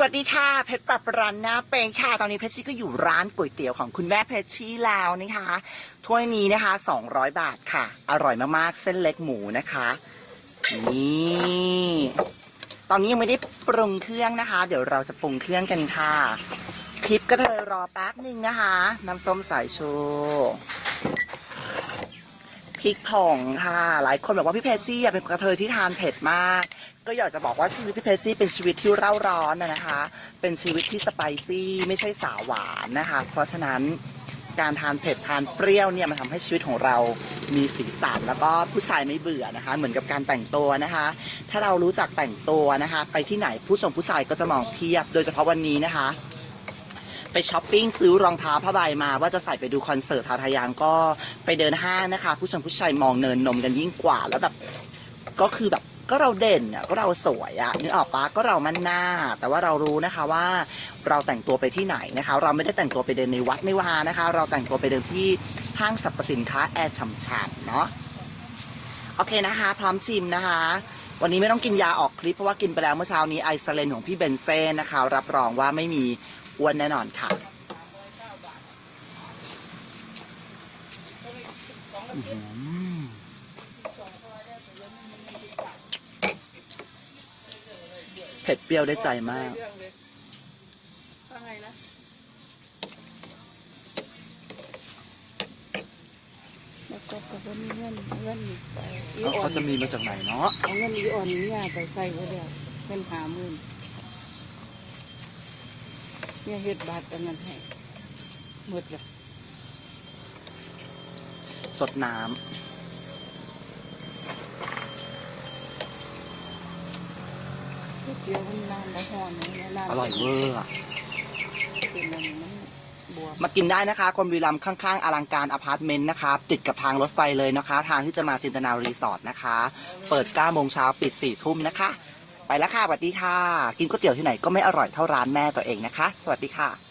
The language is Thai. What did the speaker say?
สวัสดีค่ะ เพชรปรับรันนะเปงค่ะ ตอนนี้เพชรชี่ก็อยู่ร้านก๋วยเตี๋ยวของคุณแม่เพชรชี่แล้วนะคะ ถ้วยนี้นะคะ 200 บาทค่ะ อร่อยมากๆ เส้นเล็กหมูนะคะ นี่ ตอนนี้ยังไม่ได้ปรุงเครื่องนะคะ เดี๋ยวเราจะปรุงเครื่องกันค่ะ คลิปก็เธอรอแป๊บหนึ่งนะคะ น้ำส้มสายชู พริกผงค่ะ หลายคนบอกว่าพี่เพชรซี่เป็นกระเทยที่ทานเผ็ดมาก ก็อยากจะบอกว่าชีวิตพี่เพชรซี่เป็นชีวิตที่เร่าร้อนนะนะคะ เป็นชีวิตที่สไปซี่ไม่ใช่สาวหวานนะคะ เพราะฉะนั้นการทานเผ็ดทานเปรี้ยวเนี่ยมันทำให้ชีวิตของเรามีสีสันแล้วก็ผู้ชายไม่เบื่อนะคะ เหมือนกับการแต่งตัวนะคะ ถ้าเรารู้จักแต่งตัวนะคะ ไปที่ไหนผู้ชมผู้ชายก็จะมองเพียบ โดยเฉพาะวันนี้นะคะ ช้อปปิ้งซื้อรองเท้าผ้าใบมา ว่าจะใส่ไปดูคอนเสิร์ตทาทายังก็ไปเดินห้างนะคะ ผู้ชมผู้ชายมองเนินนมกันยิ่งกว่าแล้วแบบก็คือแบบก็เราเด่นอะก็เราสวยอะนึกออกปะก็เรามั่นหน้า แต่ว่าเรารู้นะคะว่าเราแต่งตัวไปที่ไหนนะคะ เราไม่ได้แต่งตัวไปเดินในวัดไม่วานะคะ เราแต่งตัวไปเดินที่ห้างสรรพสินค้าแอร์ฉ่ำๆเนาะโอเคนะคะ พร้อมชิมนะคะ วันนี้ไม่ต้องกินยาออกคลิปเพราะว่ากินไปแล้วเมื่อเช้านี้ไอซ์เลนของพี่เบนเซ่นะคะ รับรองว่าไม่มี อ้วนแน่นอนค่ะเผ็ดเปรี้ยวได้ใจมากว่าไงนะแล้วก็กับว่ามีเงินเงินไปอีอ่อเขานจะมีมาจากไหนเนาะเอาเงินอีอ่อนเนี่ยไปใส่ไว้เดียวเงินหาหมื่น เนี่ยเฮ็ดบาทอันนั้นให้หมดเลยสดน้ก๋วยเตี๋ยวมันนานแล้วห่อนึงเนี่ยนานำอร่อยเวอร์อะเป็นอันนี้มันบวมมากินได้นะคะคนบุรีรัมย์ข้างๆ อลังการอพาร์ตเมนต์นะคะติดกับทางรถไฟเลยนะคะ ทางที่จะมาจินตนารีสอร์ทนะคะ เปิด9โมงเช้าปิด4ทุ่มนะคะ ไปแล้วค่ะสวัสดีค่ะ กินก๋วยเตี๋ยวที่ไหนก็ไม่อร่อยเท่าร้านแม่ตัวเองนะคะ สวัสดีค่ะ